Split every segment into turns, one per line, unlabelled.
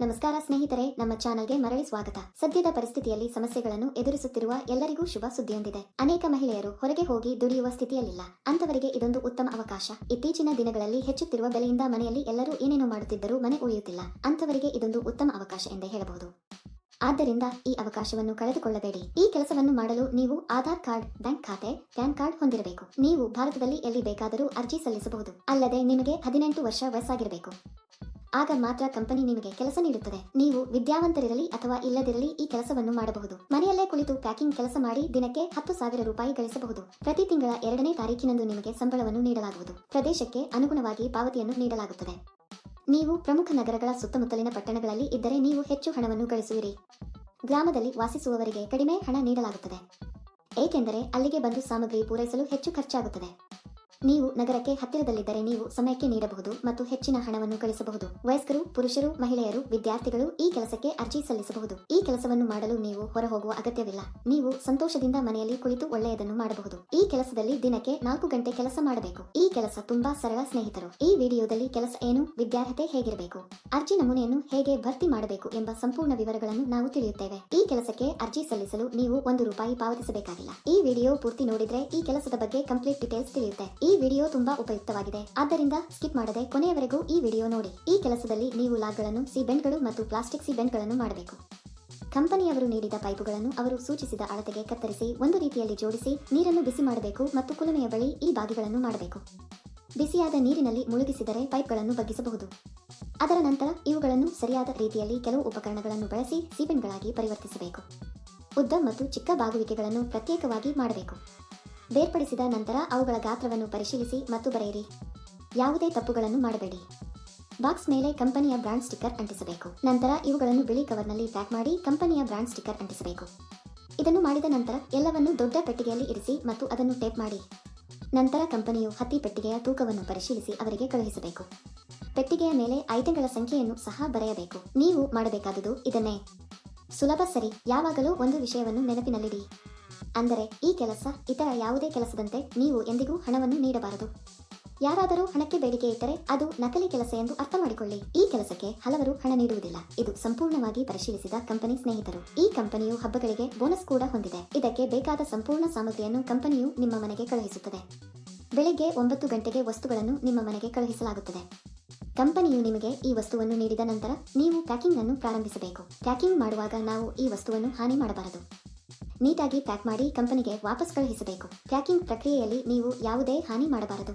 ನಮಸ್ಕಾರ ಸ್ನೇಹಿತರೆ, ನಮ್ಮ ಚಾನಲ್ಗೆ ಮರಳಿ ಸ್ವಾಗತ. ಸದ್ಯದ ಪರಿಸ್ಥಿತಿಯಲ್ಲಿ ಸಮಸ್ಯೆಗಳನ್ನು ಎದುರಿಸುತ್ತಿರುವ ಎಲ್ಲರಿಗೂ ಶುಭ ಸುದ್ದಿಯೊಂದಿದೆ. ಅನೇಕ ಮಹಿಳೆಯರು ಹೊರಗೆ ಹೋಗಿ ದುಡಿಯುವ ಸ್ಥಿತಿಯಲ್ಲಿಲ್ಲ. ಅಂತವರಿಗೆ ಇದೊಂದು ಉತ್ತಮ ಅವಕಾಶ. ಇತ್ತೀಚಿನ ದಿನಗಳಲ್ಲಿ ಹೆಚ್ಚುತ್ತಿರುವ ಬೆಲೆಯಿಂದ ಮನೆಯಲ್ಲಿ ಎಲ್ಲರೂ ಏನೇನು ಮಾಡುತ್ತಿದ್ದರೂ ಮನೆ ಉಳಿಯುತ್ತಿಲ್ಲ. ಅಂತವರಿಗೆ ಇದೊಂದು ಉತ್ತಮ ಅವಕಾಶ ಎಂದೇ ಹೇಳಬಹುದು. ಆದ್ದರಿಂದ ಈ ಅವಕಾಶವನ್ನು ಕಳೆದುಕೊಳ್ಳಬೇಡಿ. ಈ ಕೆಲಸವನ್ನು ಮಾಡಲು ನೀವು ಆಧಾರ್ ಕಾರ್ಡ್, ಬ್ಯಾಂಕ್ ಖಾತೆ, ಪ್ಯಾನ್ ಕಾರ್ಡ್ ಹೊಂದಿರಬೇಕು. ನೀವು ಭಾರತದಲ್ಲಿ ಎಲ್ಲಿ ಬೇಕಾದರೂ ಅರ್ಜಿ ಸಲ್ಲಿಸಬಹುದು. ಅಲ್ಲದೆ ನಿಮಗೆ ಹದಿನೆಂಟು ವರ್ಷ ವಯಸ್ಸಾಗಿರಬೇಕು. ಆಗ ಮಾತ್ರ ಕಂಪನಿ ನಿಮಗೆ ಕೆಲಸ ನೀಡುತ್ತದೆ. ನೀವು ವಿದ್ಯಾವಂತರಿರಲಿ ಅಥವಾ ಇಲ್ಲದಿರಲಿ ಈ ಕೆಲಸವನ್ನು ಮಾಡಬಹುದು. ಮನೆಯಲ್ಲೇ ಕುಳಿತು ಪ್ಯಾಕಿಂಗ್ ಕೆಲಸ ಮಾಡಿ ದಿನಕ್ಕೆ ಹತ್ತು ಸಾವಿರ ರೂಪಾಯಿ ಗಳಿಸಬಹುದು. ಪ್ರತಿ ತಿಂಗಳ ಎರಡನೇ ತಾರೀಕಿನಂದು ನಿಮಗೆ ಸಂಬಳವನ್ನು ನೀಡಲಾಗುವುದು. ಪ್ರದೇಶಕ್ಕೆ ಅನುಗುಣವಾಗಿ ಪಾವತಿಯನ್ನು ನೀಡಲಾಗುತ್ತದೆ. ನೀವು ಪ್ರಮುಖ ನಗರಗಳ ಸುತ್ತಮುತ್ತಲಿನ ಪಟ್ಟಣಗಳಲ್ಲಿ ಇದ್ದರೆ ನೀವು ಹೆಚ್ಚು ಹಣವನ್ನು ಗಳಿಸುವಿರಿ. ಗ್ರಾಮದಲ್ಲಿ ವಾಸಿಸುವವರಿಗೆ ಕಡಿಮೆ ಹಣ ನೀಡಲಾಗುತ್ತದೆ. ಏಕೆಂದರೆ ಅಲ್ಲಿಗೆ ಬಂದು ಸಾಮಗ್ರಿ ಪೂರೈಸಲು ಹೆಚ್ಚು ಖರ್ಚಾಗುತ್ತದೆ. ನೀವು ನಗರಕ್ಕೆ ಹತ್ತಿರದಲ್ಲಿದ್ದರೆ ನೀವು ಸಮಯಕ್ಕೆ ನೀಡಬಹುದು ಮತ್ತು ಹೆಚ್ಚಿನ ಹಣವನ್ನು ಗಳಿಸಬಹುದು. ವಯಸ್ಕರು, ಪುರುಷರು, ಮಹಿಳೆಯರು, ವಿದ್ಯಾರ್ಥಿಗಳು ಈ ಕೆಲಸಕ್ಕೆ ಅರ್ಜಿ ಸಲ್ಲಿಸಬಹುದು. ಈ ಕೆಲಸವನ್ನು ಮಾಡಲು ನೀವು ಹೊರಹೋಗುವ ಅಗತ್ಯವಿಲ್ಲ. ನೀವು ಸಂತೋಷದಿಂದ ಮನೆಯಲ್ಲಿ ಕುಳಿತು ಒಳ್ಳೆಯದನ್ನು ಮಾಡಬಹುದು. ಈ ಕೆಲಸದಲ್ಲಿ ದಿನಕ್ಕೆ ನಾಲ್ಕು ಗಂಟೆ ಕೆಲಸ ಮಾಡಬೇಕು. ಈ ಕೆಲಸ ತುಂಬಾ ಸರಳ ಸ್ನೇಹಿತರು. ಈ ವಿಡಿಯೋದಲ್ಲಿ ಕೆಲಸ ಏನು, ವಿದ್ಯಾರ್ಹತೆ ಹೇಗಿರಬೇಕು, ಅರ್ಜಿ ನಮೂನೆಯನ್ನು ಹೇಗೆ ಭರ್ತಿ ಮಾಡಬೇಕು ಎಂಬ ಸಂಪೂರ್ಣ ವಿವರಗಳನ್ನು ನಾವು ತಿಳಿಯುತ್ತೇವೆ. ಈ ಕೆಲಸಕ್ಕೆ ಅರ್ಜಿ ಸಲ್ಲಿಸಲು ನೀವು ಒಂದು ರೂಪಾಯಿ ಪಾವತಿಸಬೇಕಾಗಿಲ್ಲ. ಈ ವಿಡಿಯೋ ಪೂರ್ತಿ ನೋಡಿದ್ರೆ ಈ ಕೆಲಸದ ಬಗ್ಗೆ ಕಂಪ್ಲೀಟ್ ಡೀಟೇಲ್ಸ್ ತಿಳಿಯುತ್ತೆ. ಈ ವಿಡಿಯೋ ತುಂಬಾ ಉಪಯುಕ್ತವಾಗಿದೆ. ಆದ್ದರಿಂದ ಸ್ಕಿಪ್ ಮಾಡದೆ ಕೊನೆಯವರೆಗೂ ಈ ವಿಡಿಯೋ ನೋಡಿ. ಈ ಕೆಲಸದಲ್ಲಿ ನೀವು ಲಾಗ್ಗಳನ್ನು ಸಿಬೆಂಡ್ಗಳು ಮತ್ತು ಪ್ಲಾಸ್ಟಿಕ್ ಸಿಬೆಂಡ್ಗಳನ್ನು ಮಾಡಬೇಕು. ಕಂಪನಿಯವರು ನೀಡಿದ ಪೈಪುಗಳನ್ನು ಅವರು ಸೂಚಿಸಿದ ಅಳತೆಗೆ ಕತ್ತರಿಸಿ, ಒಂದು ರೀತಿಯಲ್ಲಿ ಜೋಡಿಸಿ, ನೀರನ್ನು ಬಿಸಿ ಮಾಡಬೇಕು ಮತ್ತು ಕುಲುಮೆಯ ಬಳಿ ಈ ಬಾಗಿಗಳನ್ನು ಮಾಡಬೇಕು. ಬಿಸಿಯಾದ ನೀರಿನಲ್ಲಿ ಮುಳುಗಿಸಿದರೆ ಪೈಪ್ಗಳನ್ನು ಬಗ್ಗಿಸಬಹುದು. ಅದರ ನಂತರ ಇವುಗಳನ್ನು ಸರಿಯಾದ ರೀತಿಯಲ್ಲಿ ಕೆಲವು ಉಪಕರಣಗಳನ್ನು ಬಳಸಿ ಸಿಬೆಂಟ್ಗಳಾಗಿ ಪರಿವರ್ತಿಸಬೇಕು. ಉದ್ದ ಮತ್ತು ಚಿಕ್ಕ ಬಾಗುವಿಕೆಗಳನ್ನು ಪ್ರತ್ಯೇಕವಾಗಿ ಮಾಡಬೇಕು. ಬೇರ್ಪಡಿಸಿದ ನಂತರ ಅವುಗಳ ಗಾತ್ರವನ್ನು ಪರಿಶೀಲಿಸಿ ಮತ್ತು ಬರೆಯಿರಿ. ಯಾವುದೇ ತಪ್ಪುಗಳನ್ನು ಮಾಡಬೇಡಿ. ಬಾಕ್ಸ್ ಮೇಲೆ ಕಂಪನಿಯ ಬ್ರಾಂಡ್ ಸ್ಟಿಕ್ಕರ್ ಅಂಟಿಸಬೇಕು. ನಂತರ ಇವುಗಳನ್ನು ಬಿಳಿ ಕವರ್ನಲ್ಲಿ ಪ್ಯಾಕ್ ಮಾಡಿ ಕಂಪನಿಯ ಬ್ರಾಂಡ್ ಸ್ಟಿಕ್ಕರ್ ಅಂಟಿಸಬೇಕು. ಇದನ್ನು ಮಾಡಿದ ನಂತರ ಎಲ್ಲವನ್ನು ದೊಡ್ಡ ಪೆಟ್ಟಿಗೆಯಲ್ಲಿ ಇರಿಸಿ ಮತ್ತು ಅದನ್ನು ಟೇಪ್ ಮಾಡಿ. ನಂತರ ಕಂಪನಿಯು ಹತ್ತಿ ಪೆಟ್ಟಿಗೆಯ ತೂಕವನ್ನು ಪರಿಶೀಲಿಸಿ ಅವರಿಗೆ ಕಳುಹಿಸಬೇಕು. ಪೆಟ್ಟಿಗೆಯ ಮೇಲೆ ಐಟಂಗಳ ಸಂಖ್ಯೆಯನ್ನು ಸಹ ಬರೆಯಬೇಕು. ನೀವು ಮಾಡಬೇಕಾದುದು ಇದನ್ನೇ. ಸುಲಭ ಸರಿ. ಯಾವಾಗಲೂ ಒಂದು ವಿಷಯವನ್ನು ನೆನಪಿನಲ್ಲಿಡಿ. ಅಂದರೆ ಈ ಕೆಲಸ ಇತರ ಯಾವುದೇ ಕೆಲಸದಂತೆ ನೀವು ಎಂದಿಗೂ ಹಣವನ್ನು ನೀಡಬಾರದು. ಯಾರಾದರೂ ಹಣಕ್ಕೆ ಬೇಡಿಕೆ ಇಟ್ಟರೆ ಅದು ನಕಲಿ ಕೆಲಸ ಎಂದು ಅರ್ಥ ಮಾಡಿಕೊಳ್ಳಿ ಈ ಕೆಲಸಕ್ಕೆ ಹಲವರು ಹಣ ನೀಡುವುದಿಲ್ಲ. ಇದು ಸಂಪೂರ್ಣವಾಗಿ ಪರಿಶೀಲಿಸಿದ ಕಂಪನಿ ಸ್ನೇಹಿತರು. ಈ ಕಂಪನಿಯು ಹಬ್ಬಗಳಿಗೆ ಬೋನಸ್ ಕೂಡ ಹೊಂದಿದೆ. ಇದಕ್ಕೆ ಬೇಕಾದ ಸಂಪೂರ್ಣ ಸಾಮಗ್ರಿಯನ್ನು ಕಂಪನಿಯು ನಿಮ್ಮ ಮನೆಗೆ ಕಳುಹಿಸುತ್ತದೆ. ಬೆಳಿಗ್ಗೆ ಒಂಬತ್ತು ಗಂಟೆಗೆ ವಸ್ತುಗಳನ್ನು ನಿಮ್ಮ ಮನೆಗೆ ಕಳುಹಿಸಲಾಗುತ್ತದೆ. ಕಂಪನಿಯು ನಿಮಗೆ ಈ ವಸ್ತುವನ್ನು ನೀಡಿದ ನಂತರ ನೀವು ಪ್ಯಾಕಿಂಗ್ ಅನ್ನು ಪ್ರಾರಂಭಿಸಬೇಕು. ಪ್ಯಾಕಿಂಗ್ ಮಾಡುವಾಗ ನಾವು ಈ ವಸ್ತುವನ್ನು ಹಾನಿ ಮಾಡಬಾರದು. ನೀಟಾಗಿ ಪ್ಯಾಕ್ ಮಾಡಿ ಕಂಪನಿಗೆ ವಾಪಸ್ ಕಳುಹಿಸಬೇಕು. ಪ್ಯಾಕಿಂಗ್ ಪ್ರಕ್ರಿಯೆಯಲ್ಲಿ ನೀವು ಯಾವುದೇ ಹಾನಿ ಮಾಡಬಾರದು.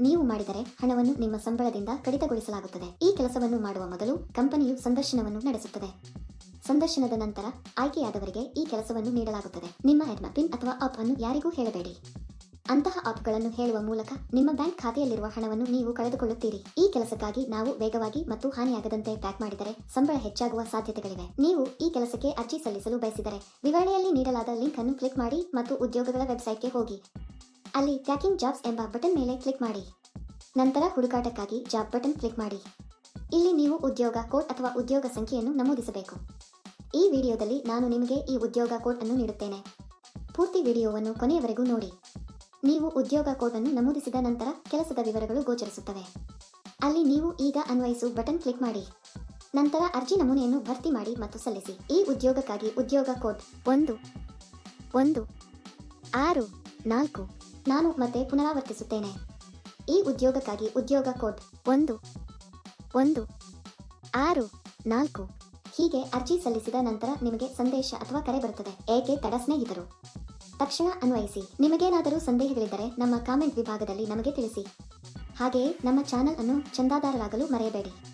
ನೀವು ಮಾಡಿದರೆ ಹಣವನ್ನು ನಿಮ್ಮ ಸಂಬಳದಿಂದ ಕಡಿತಗೊಳಿಸಲಾಗುತ್ತದೆ. ಈ ಕೆಲಸವನ್ನು ಮಾಡುವ ಮೊದಲು ಕಂಪನಿಯು ಸಂದರ್ಶನವನ್ನು ನಡೆಸುತ್ತದೆ. ಸಂದರ್ಶನದ ನಂತರ ಆಯ್ಕೆಯಾದವರಿಗೆ ಈ ಕೆಲಸವನ್ನು ನೀಡಲಾಗುತ್ತದೆ. ನಿಮ್ಮ ಹೆಡ್ನ ಪಿನ್ ಅಥವಾ ಅಪ್ ಅನ್ನು ಯಾರಿಗೂ ಹೇಳಬೇಡಿ. ಅಂತಹ ಆಪ್ಗಳನ್ನು ಹೇಳುವ ಮೂಲಕ ನಿಮ್ಮ ಬ್ಯಾಂಕ್ ಖಾತೆಯಲ್ಲಿರುವ ಹಣವನ್ನು ನೀವು ಕಳೆದುಕೊಳ್ಳುತ್ತೀರಿ. ಈ ಕೆಲಸಕ್ಕಾಗಿ ನಾವು ವೇಗವಾಗಿ ಮತ್ತು ಹಾನಿಯಾಗದಂತೆ ಪ್ಯಾಕ್ ಮಾಡಿದರೆ ಸಂಬಳ ಹೆಚ್ಚಾಗುವ ಸಾಧ್ಯತೆಗಳಿವೆ. ನೀವು ಈ ಕೆಲಸಕ್ಕೆ ಅರ್ಜಿ ಸಲ್ಲಿಸಲು ಬಯಸಿದರೆ ವಿವರಣೆಯಲ್ಲಿ ನೀಡಲಾದ ಲಿಂಕ್ ಅನ್ನು ಕ್ಲಿಕ್ ಮಾಡಿ ಮತ್ತು ಉದ್ಯೋಗಗಳ ವೆಬ್ಸೈಟ್ಗೆ ಹೋಗಿ. ಅಲ್ಲಿ ಟ್ಯಾಕಿಂಗ್ ಜಾಬ್ಸ್ ಎಂಬ ಬಟನ್ ಮೇಲೆ ಕ್ಲಿಕ್ ಮಾಡಿ. ನಂತರ ಹುಡುಕಾಟಕ್ಕಾಗಿ ಜಾಬ್ ಬಟನ್ ಕ್ಲಿಕ್ ಮಾಡಿ. ಇಲ್ಲಿ ನೀವು ಉದ್ಯೋಗ ಕೋಡ್ ಅಥವಾ ಉದ್ಯೋಗ ಸಂಖ್ಯೆಯನ್ನು ನಮೂದಿಸಬೇಕು. ಈ ವಿಡಿಯೋದಲ್ಲಿ ನಾನು ನಿಮಗೆ ಈ ಉದ್ಯೋಗ ಕೋಡ್ ಅನ್ನು ನೀಡುತ್ತೇನೆ. ಪೂರ್ತಿ ವಿಡಿಯೋವನ್ನು ಕೊನೆಯವರೆಗೂ ನೋಡಿ. ನೀವು ಉದ್ಯೋಗ ಕೋಡ್ ಅನ್ನು ನಮೂದಿಸಿದ ನಂತರ ಕೆಲಸದ ವಿವರಗಳು ಗೋಚರಿಸುತ್ತವೆ. ಅಲ್ಲಿ ನೀವು ಈಗ ಅನ್ವಯಿಸು ಬಟನ್ ಕ್ಲಿಕ್ ಮಾಡಿ. ನಂತರ ಅರ್ಜಿ ನಮೂನೆಯನ್ನು ಭರ್ತಿ ಮಾಡಿ ಮತ್ತು ಸಲ್ಲಿಸಿ. ಈ ಉದ್ಯೋಗಕ್ಕಾಗಿ ಉದ್ಯೋಗ ಕೋಡ್ ಒಂದು ಒಂದು, ಆರು, ನಾಲ್ಕು, ನಾನು ಮತ್ತೆ ಪುನರಾವರ್ತಿಸುತ್ತೇನೆ. ಈ ಉದ್ಯೋಗಕ್ಕಾಗಿ ಉದ್ಯೋಗ ಕೋಡ್ ಒಂದು ಒಂದು, ಆರು, ನಾಲ್ಕು. ಹೀಗೆ ಅರ್ಜಿ ಸಲ್ಲಿಸಿದ ನಂತರ ನಿಮಗೆ ಸಂದೇಶ ಅಥವಾ ಕರೆ ಬರುತ್ತದೆ. ಏಕೆ ತಡ ಸ್ನೇಹಿತರು? ತಕ್ಷಣ ಅನ್ವಯಿಸಿ. ನಿಮಗೇನಾದರೂ ಸಂದೇಹಗಳಿದ್ದರೆ ನಮ್ಮ ಕಾಮೆಂಟ್ ವಿಭಾಗದಲ್ಲಿ ನಮಗೆ ತಿಳಿಸಿ. ಹಾಗೆಯೇ ನಮ್ಮ ಚಾನೆಲ್ ಅನ್ನು ಚಂದಾದಾರರಾಗಲು ಮರೆಯಬೇಡಿ.